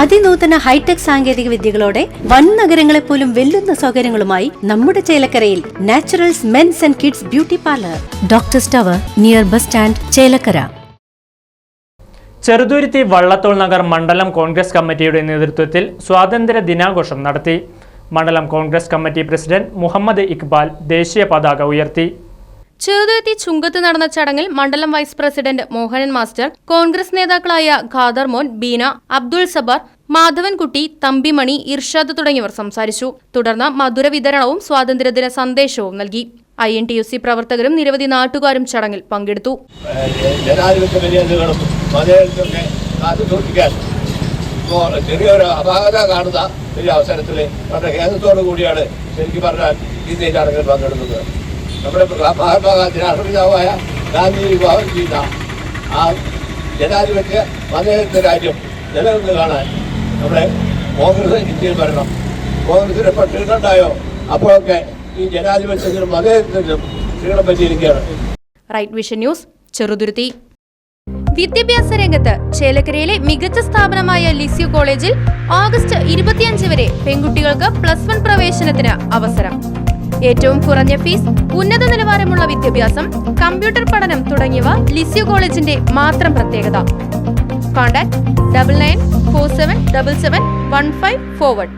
അതിനൂതന hi tech സാങ്കേതിക വിദ്യകളോടെ വൻ നഗരങ്ങളെ പോലും വെല്ലുന്ന സൗകര്യങ്ങളുമായി നമ്മുടെ ചേലക്കരയിൽ naturals men's and kids beauty parlour. Doctor tower near bus stand Chelakkara. Cheruthuruthy Vallathol Nagar മണ്ഡലം കോൺഗ്രസ് കമ്മിറ്റിയുടെ നേതൃത്വത്തിൽ സ്വാതന്ത്ര്യ ദിനാഘോഷം നടത്തി. മണ്ഡലം കോൺഗ്രസ് കമ്മിറ്റി പ്രസിഡന്റ് മുഹമ്മദ് ഇക്ബാൽ ദേശീയ പതാക ഉയർത്തി. ചെറുതുരുത്തി ചുങ്കത്ത് നടന്ന ചടങ്ങിൽ മണ്ഡലം vice president Mohanan master Congress നേതാക്കളായ ഖാദർ മോൻ ബീന അബ്ദുൾ സബാർ മാധവൻകുട്ടി തമ്പിമണി ഇർഷാദ് തുടങ്ങിയവർ സംസാരിച്ചു. തുടർന്ന് മധുര വിതരണവും സ്വാതന്ത്ര്യദിന സന്ദേശവും നൽകി. I N T U C പ്രവർത്തകരും നിരവധി നാട്ടുകാരും ചടങ്ങിൽ പങ്കെടുത്തു. ചെറിയൊരു അപാകത കാണുന്ന ഒരു അവസരത്തിൽ കൂടിയാണ് ശരിക്കും പറഞ്ഞാൽ ഈ ചടങ്ങിൽ പങ്കെടുക്കുന്നത്. നമ്മുടെ മഹാത്മാഗാന്ധി രാഷ്ട്രപിതാവായ ഗാന്ധി വിവാഹം ചെയ്ത ആ ജനാധിപത്യ മതേതര രാജ്യം നിലനിന്ന് കാണാൻ നമ്മുടെ കോൺഗ്രസ് ഇന്ത്യയിൽ വരണം. കോൺഗ്രസിനെ പട്ടികണ്ടായോ അപ്പോഴൊക്കെ ഈ ജനാധിപത്യത്തിനും മതേതരത്തിനും ക്ഷീണം പറ്റിയിരിക്കുകയാണ്. Right vision news Cheruthuruthy. വിദ്യാഭ്യാസ രംഗത്ത് ചേലക്കരയിലെ മികച്ച സ്ഥാപനമായ ലിസ്യു കോളേജിൽ ഓഗസ്റ്റ് ഇരുപത്തിയഞ്ച് വരെ പെൺകുട്ടികൾക്ക് പ്ലസ് വൺ പ്രവേശനത്തിന് അവസരം. ഏറ്റവും കുറഞ്ഞ ഫീസ് ഉന്നത നിലവാരമുള്ള വിദ്യാഭ്യാസം കമ്പ്യൂട്ടർ പഠനം തുടങ്ങിയവ ലിസ്യു കോളേജിന്റെ മാത്രം പ്രത്യേകത. Contact double nine four seven double seven one five forward